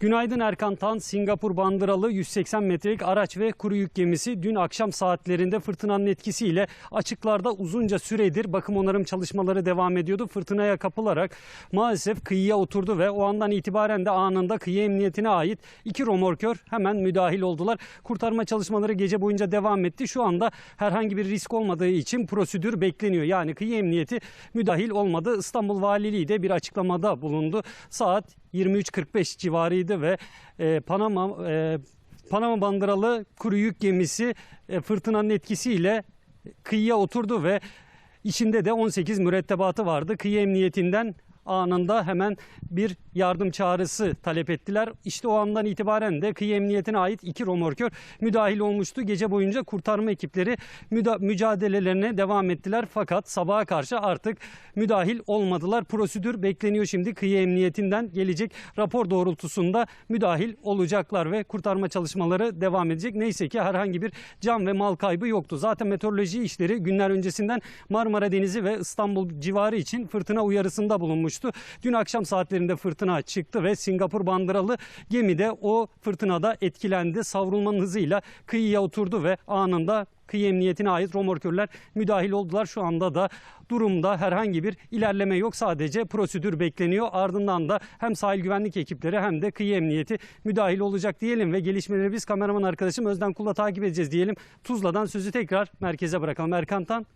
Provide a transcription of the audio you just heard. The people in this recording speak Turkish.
Günaydın Erkan Tan, Singapur bandıralı 180 metrelik araç ve kuru yük gemisi dün akşam saatlerinde fırtınanın etkisiyle açıklarda uzunca süredir bakım onarım çalışmaları devam ediyordu. Fırtınaya kapılarak maalesef kıyıya oturdu ve o andan itibaren de anında kıyı emniyetine ait iki romorkör hemen müdahil oldular. Kurtarma çalışmaları gece boyunca devam etti. Şu anda herhangi bir risk olmadığı için prosedür bekleniyor. Yani kıyı emniyeti müdahil olmadı. İstanbul Valiliği de bir açıklamada bulundu. Saat 23.45 civarıydı ve e, Panama e, Panama bandıralı kuru yük gemisi e, fırtınanın etkisiyle kıyıya oturdu ve içinde de 18 mürettebatı vardı. Kıyı emniyetinden anında hemen bir yardım çağrısı talep ettiler. İşte o andan itibaren de kıyı emniyetine ait iki romorkör müdahil olmuştu. Gece boyunca kurtarma ekipleri mücadelelerine devam ettiler. Fakat sabaha karşı artık müdahil olmadılar. Prosedür bekleniyor şimdi. Kıyı emniyetinden gelecek rapor doğrultusunda müdahil olacaklar ve kurtarma çalışmaları devam edecek. Neyse ki herhangi bir can ve mal kaybı yoktu. Zaten meteoroloji işleri günler öncesinden Marmara Denizi ve İstanbul civarı için fırtına uyarısında bulunmuştu. Dün akşam saatlerinde fırtına çıktı ve Singapur bandıralı gemi de o fırtınada etkilendi. Savrulmanın hızıyla kıyıya oturdu ve anında kıyı emniyetine ait romorkörler müdahil oldular. Şu anda da durumda herhangi bir ilerleme yok. Sadece prosedür bekleniyor. Ardından da hem sahil güvenlik ekipleri hem de kıyı emniyeti müdahil olacak diyelim ve gelişmeleri biz kameraman arkadaşım Özden Kul'la takip edeceğiz diyelim. Tuzla'dan sözü tekrar merkeze bırakalım. Erkan Tan.